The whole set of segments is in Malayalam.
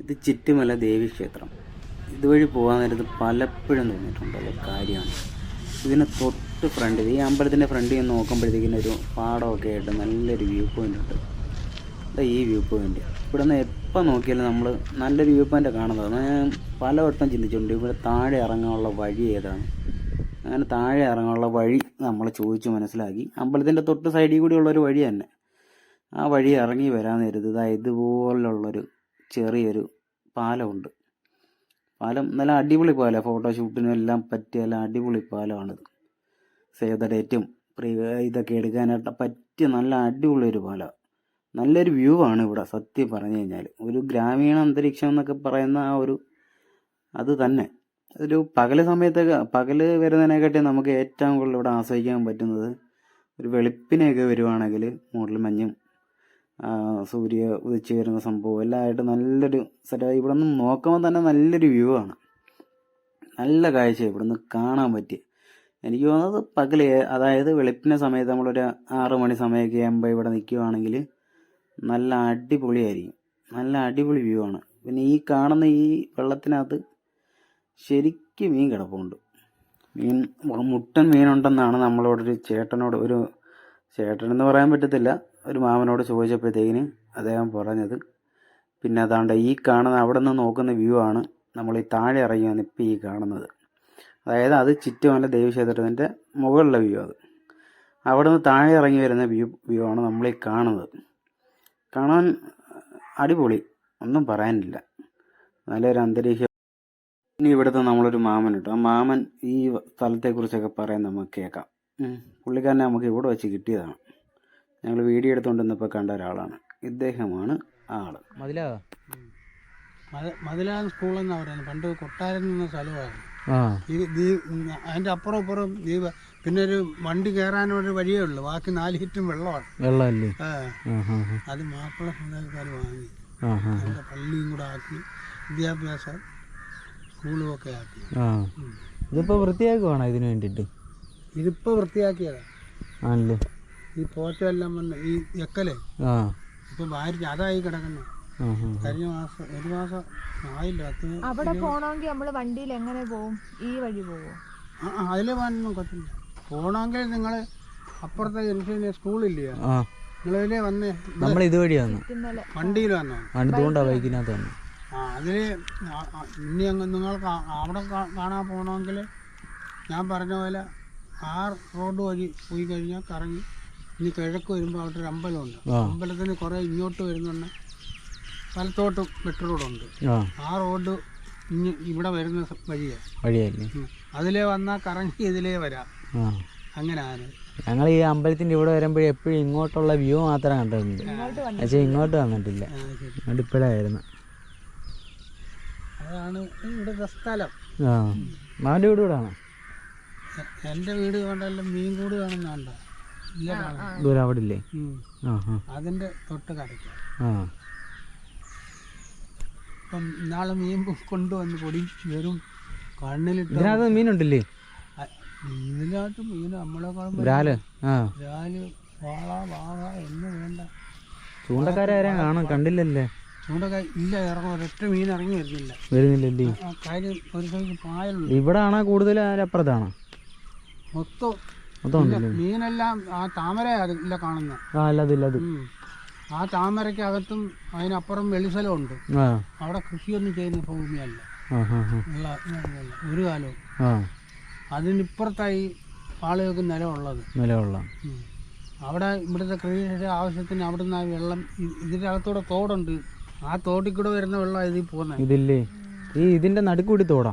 ഇത് ചിറ്റുമല ദേവീക്ഷേത്രം ഇതുവഴി പോകാൻ നേരത്ത് പലപ്പോഴും തോന്നിയിട്ടുണ്ടല്ലോ കാര്യമാണ്. ഇതിന് തൊട്ട് ഫ്രണ്ട് ഈ അമ്പലത്തിന്റെ ഫ്രണ്ടിൽ നിന്ന് നോക്കുമ്പോഴത്തേക്കിന് ഒരു പാടമൊക്കെ ആയിട്ട് നല്ലൊരു വ്യൂ പോയിന്റ് ഉണ്ട്. ഈ വ്യൂ പോയിന്റ് ഇവിടെ നിന്ന് എപ്പോൾ നോക്കിയാലും നമ്മൾ നല്ലൊരു വ്യൂ പോയിന്റ് കാണുന്നത്. ഞാൻ പലവട്ടം ചിന്തിച്ചിട്ടുണ്ട് ഇവിടെ താഴെ ഇറങ്ങാനുള്ള വഴി ഏതാണ്? അങ്ങനെ താഴെ ഇറങ്ങാനുള്ള വഴി നമ്മൾ ചോദിച്ച് മനസ്സിലാക്കി. അമ്പലത്തിന്റെ തൊട്ട് സൈഡിൽ കൂടിയുള്ളൊരു വഴി തന്നെ. ആ വഴി ഇറങ്ങി വരാൻ നേരത്ത് ഇതാ ഇതുപോലുള്ളൊരു ചെറിയൊരു പാലമുണ്ട്. പാലം നല്ല അടിപൊളി പാലം. ഫോട്ടോഷൂട്ടിനും എല്ലാം പറ്റിയ നല്ല അടിപൊളി പാലമാണിത്. സേവ് ദ ഡേറ്റും പ്രീ ഇതൊക്കെ എടുക്കാനായിട്ട് പറ്റിയ നല്ല അടിപൊളി ഒരു പാലമാണ് നല്ലൊരു വ്യൂ ആണ് ഇവിടെ സത്യം പറഞ്ഞു കഴിഞ്ഞാൽ ഒരു ഗ്രാമീണ അന്തരീക്ഷം എന്നൊക്കെ പറയുന്ന ആ ഒരു അത് തന്നെ. ഒരു പകൽ സമയത്തൊക്കെ പകൽ വരുന്നതിനെക്കാട്ടി നമുക്ക് ഏറ്റവും കൂടുതൽ ഇവിടെ ആസ്വദിക്കാൻ പറ്റുന്നത് ഒരു വെളുപ്പിനെയൊക്കെ വരുവാണെങ്കിൽ മൂടൽ മഞ്ഞും സൂര്യ ഉദിച്ചു വരുന്ന സംഭവം എല്ലാമായിട്ട് നല്ലൊരു സ്ഥലം ഇവിടെ നിന്ന് നോക്കുമ്പോൾ തന്നെ നല്ലൊരു വ്യൂ ആണ്. നല്ല കാഴ്ച ഇവിടെ നിന്ന് കാണാൻ പറ്റി എനിക്ക് തോന്നുന്നത് പകൽ അതായത് വെളുപ്പിനെ സമയത്ത് നമ്മളൊരു ആറ് മണി സമയമൊക്കെ ആകുമ്പോൾ ഇവിടെ നിൽക്കുകയാണെങ്കിൽ നല്ല അടിപൊളിയായിരിക്കും. നല്ല അടിപൊളി വ്യൂ ആണ്. പിന്നെ ഈ കാണുന്ന ഈ വെള്ളത്തിനകത്ത് ശരിക്കും മീൻ കിടപ്പുണ്ട്. മീൻ മുട്ടൻ മീനുണ്ടെന്നാണ് നമ്മളോടൊരു ചേട്ടനോട് ഒരു ചേട്ടനെന്ന് പറയാൻ പറ്റത്തില്ല. ഒരു മാമനോട് ചോദിച്ചപ്പോഴത്തേക്കിന് അദ്ദേഹം പറഞ്ഞത് പിന്നെ അതാണ്ട് ഈ കാണുന്ന അവിടെ നിന്ന് നോക്കുന്ന വ്യൂ ആണ് നമ്മൾ ഈ താഴെ ഇറങ്ങി വന്ന് ഇപ്പം ഈ കാണുന്നത്. അതായത് അത് ചുറ്റുമല ദേവീക്ഷേത്രത്തിന്റെ മുകളിലെ വ്യൂ അത്. അവിടെ നിന്ന് താഴെ ഇറങ്ങി വരുന്ന വ്യൂ വ്യൂ ആണ് നമ്മൾ ഈ കാണുന്നത്. കാണാൻ അടിപൊളി ഒന്നും പറയാനില്ല. നല്ലൊരു അന്തരീക്ഷം ഇനി ഇവിടുത്തെ നമ്മളൊരു മാമൻ കിട്ടും. ആ മാമൻ ഈ സ്ഥലത്തെക്കുറിച്ചൊക്കെ പറയാൻ നമുക്ക് കേൾക്കാം. പുള്ളിക്കാരനെ നമുക്ക് ഇവിടെ വെച്ച് കിട്ടിയതാണ്. ഞങ്ങൾ വീഡിയോ എടുത്തുകൊണ്ടിരുന്നപ്പോൾ കണ്ട ഒരാളാണ്. ഇദ്ദേഹമാണ് ആൾ. മതിലാ? മത- സ്കൂൾ എന്നാ പറയുന്നത്. പണ്ട് കൊട്ടാരം എന്ന സ്ഥലമായിരുന്നു. ആ. ഈ ദീ- അതിന്റെ അപ്പുറം ഇപ്പുറം ദ്വീപ് പിന്നെ ഒരു വണ്ടി കയറാനൊരു വഴിയേ ഉള്ളൂ. ബാക്കി നാല് ഹിറ്റും വെള്ളമാണ്. വെള്ളമല്ലേ? അത് മാപ്പിള സമുദായക്കാർ വാങ്ങി. അതിന്റെ പള്ളിയും കൂടെ ആക്കി. വിദ്യാഭ്യാസ സ്കൂളും ഒക്കെ ആക്കി. ആ. ഇതിപ്പോ വൃത്തിയാക്കുവാണോ ഇതിനു വേണ്ടിട്ട് ഇതിപ്പോ വൃത്തിയാക്കിയതാ. ആണല്ലേ? ഈ പോറ്റെല്ലാം വന്ന് ഈ എക്കലേ? ആ. ഇപ്പൊ വാരിച്ച് അതായി കിടക്കുന്നു. ആ ഹാ കഴിഞ്ഞ മാസം ഒരു മാസം ആയില്ല അത് അവിടെ പോണമെങ്കിൽ നമ്മൾ വണ്ടിയിൽ എങ്ങനെ പോവും? ഈ വഴി പോവോ? അതിലെ പോകാനൊന്നും പറ്റില്ല പോകണമെങ്കിൽ നിങ്ങൾ അപ്പുറത്തെ ജംഗ്ഷനിലെ സ്കൂളില്ലേ? ആ. നിങ്ങളിതിലേ വന്നേ. നമ്മൾ ഇതുവഴി വന്നു. വണ്ടിയിൽ വന്നോ? ഇതുകൊണ്ടാ ബൈക്കിനകത്ത് വന്നു. ആ ആ, ഇനി അങ്ങ് നിങ്ങൾക്ക് അവിടെ കാണാൻ പോകണമെങ്കിൽ ഞാൻ പറഞ്ഞ പോലെ ആ റോഡ് വഴി പോയി കഴിഞ്ഞാൽ കറങ്ങി ഇനി കിഴക്ക് വരുമ്പോൾ അവിടെ ഒരു അമ്പലമുണ്ട് അമ്പലത്തിന് കുറേ ഇങ്ങോട്ട് വരുന്നുണ്ട് വലത്തോട്ടും മെട്രോ റോഡുണ്ട്. ആ. ആ റോഡ് ഇനി ഇവിടെ വരുന്ന വഴിയാണ് വഴിയല്ലേ അതിലേ വന്നാൽ കറങ്ങി ഇതിലേ വരാം. അങ്ങനെ ആണ് ഞങ്ങൾ ഈ അമ്പലത്തിന്റെ ഇവിടെ വരുമ്പോഴേ എപ്പോഴും ഇങ്ങോട്ടുള്ള വ്യൂ മാത്രമേ കണ്ടിട്ടുണ്ട് പക്ഷേ ഇങ്ങോട്ട് വന്നിട്ടില്ല. ഇങ്ങോട്ട് ഇപ്പോഴായിരുന്നു അതാണ് ഇവിടുത്തെ സ്ഥലം. ആ. മാവന്റെ വീട് ഇവിടെ ആണോ എന്റെ വീട് കണ്ടെല്ലാം മീൻ കൂട് കാണുന്നുണ്ടോ ദൂരം അവിടെ ഇല്ലേ? അതിന്റെ തൊട്ട് കടയ്ക്ക് ഇപ്പം ഇന്നാളെ മീൻ കൊണ്ടുവന്ന് പൊടി വെറും കണ്ണിലിട്ട് ഇതിനകത്ത് മീനുണ്ടല്ലേ? മീനിനകത്ത് മീൻ നമ്മളെക്കാളും രാൽ ആ. രാൽ വാള വാള എന്ന് വേണ്ട. ചൂണ്ടക്കാരെ കാണാൻ കണ്ടില്ലല്ലേ? ചൂണ്ടൊക്കെ ഇല്ല ഇറങ്ങും. ഒരൊറ്റ മീൻ ഇറങ്ങി വരുന്നില്ല. വരുന്നില്ലല്ലേ? കാര്യം ഒരു സൈസ് പായലുണ്ട്. ഇവിടെ ആണോ കൂടുതൽ അതിനപ്പുറത്താണോ മൊത്തം മീനെല്ലാം ആ താമര ഇല്ല കാണുന്നത് ആ താമരയ്ക്കകത്തും അതിനപ്പുറം വെളിസ്ഥലമുണ്ട് അവിടെ കൃഷിയൊന്നും ചെയ്യുന്ന ഭൂമിയല്ല. ഒരു കാലവും. അതിനിപ്പുറത്തായി ആളുകൾക്ക് നിലമുള്ളത് നിലമുള്ള. അവിടെ ഇവിടുത്തെ കൃഷിയുടെ ആവശ്യത്തിന് അവിടുന്ന് ആ വെള്ളം ഇതിന്റെ അകത്തൂടെ തോടുണ്ട്. ആ തോട്ടിൽ കൂടെ വരുന്ന വെള്ളം ഇതിൽ പോകുന്നത് ഇതില്ലേ? ഈ ഇതിന്റെ നടുക്കൂടി തോടാ.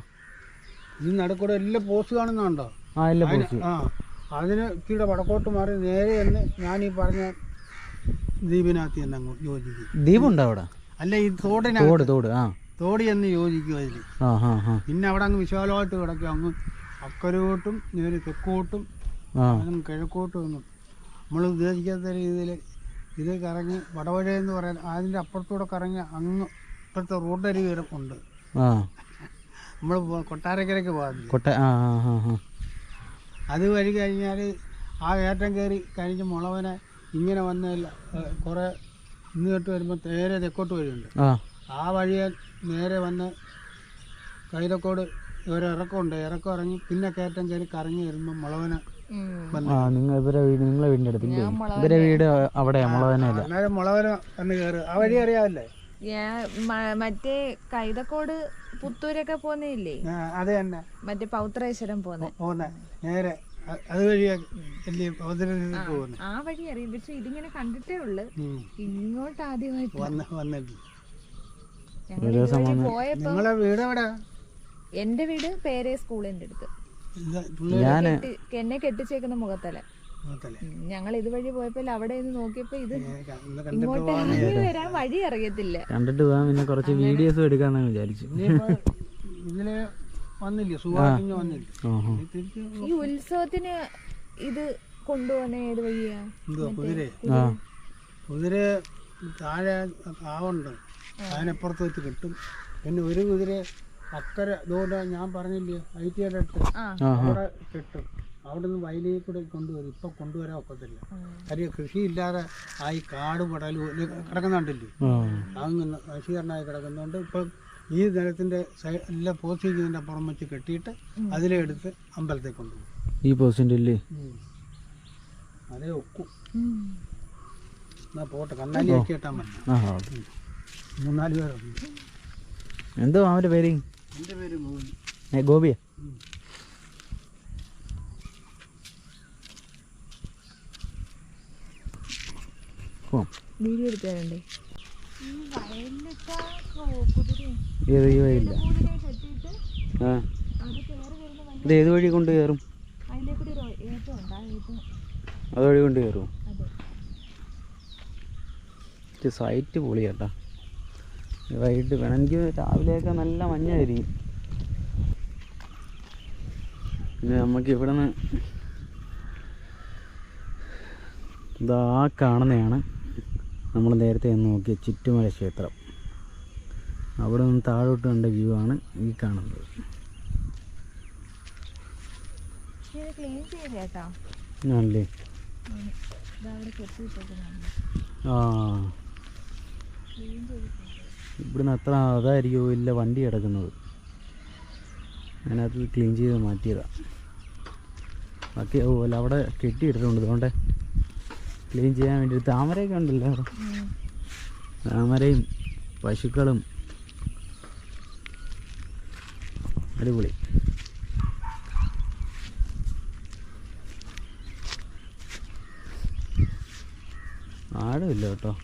ഈ നടുക്കൂടെ എല്ലാം പോസ്റ്റ് കാണുന്നുണ്ടോ ആ ഇല്ല പോസ്റ്റ് ആ. അതിന് ഇച്ചിരി വടക്കോട്ട് മാറി നേരെ എന്ന് ഞാൻ ഈ പറഞ്ഞ ദ്വീപിനകത്ത് തന്നെ അങ്ങ് യോജിക്കും. ദ്വീപുണ്ടോ അവിടെ? അല്ല ഈ തോടിനകത്ത്. തോട് തോട് ആ. തോടി എന്ന് യോജിക്കും അതിൽ ആ ആ ആ. പിന്നെ അവിടെ അങ്ങ് വിശാലമായിട്ട് കിടക്കും. അങ്ങ് അക്കരോട്ടും നേരെ തെക്കോട്ടും ആ. അങ്ങ് കിഴക്കോട്ടും ഒന്നും. നമ്മൾ ഉദ്ദേശിക്കാത്ത രീതിയിൽ ഇത് കറങ്ങി വടവഴ എന്ന് പറയാൻ അതിന്റെ അപ്പുറത്തൂടെ കറങ്ങി അങ്ങ് ഇപ്പോഴത്തെ റോഡരി വരെ ഉണ്ട്. ആ. നമ്മൾ കൊട്ടാരക്കരയ്ക്ക് പോകാറുണ്ട് കൊട്ട ആ ആ ആ ആ. അത് വഴി കഴിഞ്ഞാൽ ആ ഏറ്റം കയറി കഴിഞ്ഞ് മുളവനെ ഇങ്ങനെ വന്നില്ല കുറേ ഇന്ന് തൊട്ട് വരുമ്പോൾ നേരെ തെക്കോട്ട് വഴിയുണ്ട്. ആ. വഴിയെ നേരെ വന്ന് കൈതക്കോട് ഒരു ഇറക്കമുണ്ട്. ഇറക്കം ഇറങ്ങി പിന്നെ കയറ്റം കയറി കറങ്ങി വരുമ്പോൾ മുളവനെ ആ നിങ്ങൾ ഇവരെ വീട് നിങ്ങളെ വീടിന്റെ അടുത്ത് ഇവരെ വീട് അവിടെയാ മുളവനല്ല അന്നേരം മുളവന വന്ന് കയറുക ആ വഴി അറിയാമല്ലേ ഞാൻ മ- മറ്റേ കൈതക്കോട് പുത്തൂരൊക്കെ പോന്നേയില്ലേ? അത് തന്നെ. മറ്റേ പൗത്രേശ്വരം പോന്നെ. നേരെ അത് പോകുന്നത് ആ വഴി അറിയാം. പക്ഷെ ഇതിങ്ങനെ കണ്ടിട്ടേ ഉള്ളു. ഇങ്ങോട്ട് ആദ്യമായിട്ട്. നിങ്ങളെ വീട് എവിടെ? എന്റെ വീട് പേരെ സ്കൂളിന്റെ അടുത്ത്. എന്നെ കെട്ടിച്ചേക്കുന്ന മുഖത്തല. ഞങ്ങൾ ഇതുവഴി പോയപ്പോ അവിടെ നിന്ന് നോക്കിയപ്പോ ഇത് കണ്ടിട്ട് ഇങ്ങോട്ട് ഇറങ്ങി വരാൻ വഴി അറിയത്തില്ല. കണ്ടിട്ട് പോകാൻ പിന്നെ കുറച്ച് വീഡിയോസ് എടുക്കാന്ന് വിചാരിച്ചു. ഇതിൽ വന്നില്ലേ? വന്നില്ലേ? ഈ ഉത്സവത്തിന് ഇത് കൊണ്ടുപോകുന്ന ഏത് വഴിയാ? കുതിര. ആ. കുതിര താഴെ കാവുണ്ട് അതിനപ്പുറത്ത് വെച്ച് കിട്ടും. പിന്നെ ഒരു കുതിര അക്കരെ ഇതുകൊണ്ട് ഞാൻ പറഞ്ഞില്ലേ ഐ ടി അടുത്ത് അവിടെ കിട്ടും. അവിടുന്ന് വയലിൽ കൂടെ കൊണ്ടുവരും. ഇപ്പൊ കൊണ്ടുവരാൻ ഒക്കത്തില്ല. കാര്യം കൃഷിയില്ലാതെ ആ ഈ കാട് പടലും കിടക്കുന്നുണ്ടല്ലേ? ആ. അങ്ങനെ നശീകരണമായി കിടക്കുന്നുണ്ട് ഇപ്പം ഈ നിലത്തിന്റെ എല്ലാ എല്ലാം പുറം വെച്ച് കെട്ടിയിട്ട് അതിലെ എടുത്ത് അമ്പലത്തിൽ കൊണ്ടുപോകും. ഈ പോസ്റ്റിന്റെ ഇല്ലേ. അതേ ഒക്കു. എന്നാ പോട്ടെ കണ്ണാലി ആക്കി കേട്ടാൻ മതി. മൂന്നാൽ പേരുണ്ട്. എന്തോ അവന്റെ പേര്? എന്റെ പേര് ഗോപി. ഗോപിയാ ഓ വീഡിയോ ഏത് ഈ വഴിയില്ല ആ. ഇത് ഏത് വഴി കൊണ്ട് കയറും അതുവഴി കൊണ്ട് കയറും സൈറ്റ് സൈറ്റ് പൊളിയാട്ടാ. വൈകിട്ട് വേണമെങ്കിൽ രാവിലെയൊക്കെ നല്ല മഞ്ഞായിരിക്കും. പിന്നെ നമുക്ക് ഇവിടെ നിന്ന് ഇതാ ആ കാണുന്നതാണ്. നമ്മൾ നേരത്തെ ഒന്ന് നോക്കിയ ചുറ്റുമല ക്ഷേത്രം. അവിടെ നിന്ന് താഴോട്ട് കണ്ട വ്യൂ ആണ് ഈ കാണുന്നത്. ആണല്ലേ? ആ. ഇവിടുന്ന് അത്ര അതായിരിക്കുമോ ഇല്ല വണ്ടി കിടക്കുന്നത്. അതിനകത്ത് ക്ലീൻ ചെയ്ത് മാറ്റിയതാണ് ബാക്കി ഓ അല്ല അവിടെ കെട്ടിയിട്ടിട്ടുണ്ട് അതുകൊണ്ട് ക്ലീൻ ചെയ്യാൻ വേണ്ടി താമരയൊക്കെ ഉണ്ടല്ലോ. താമരയും പശുക്കളും. അടിപൊളി. ആടുമില്ല കേട്ടോ.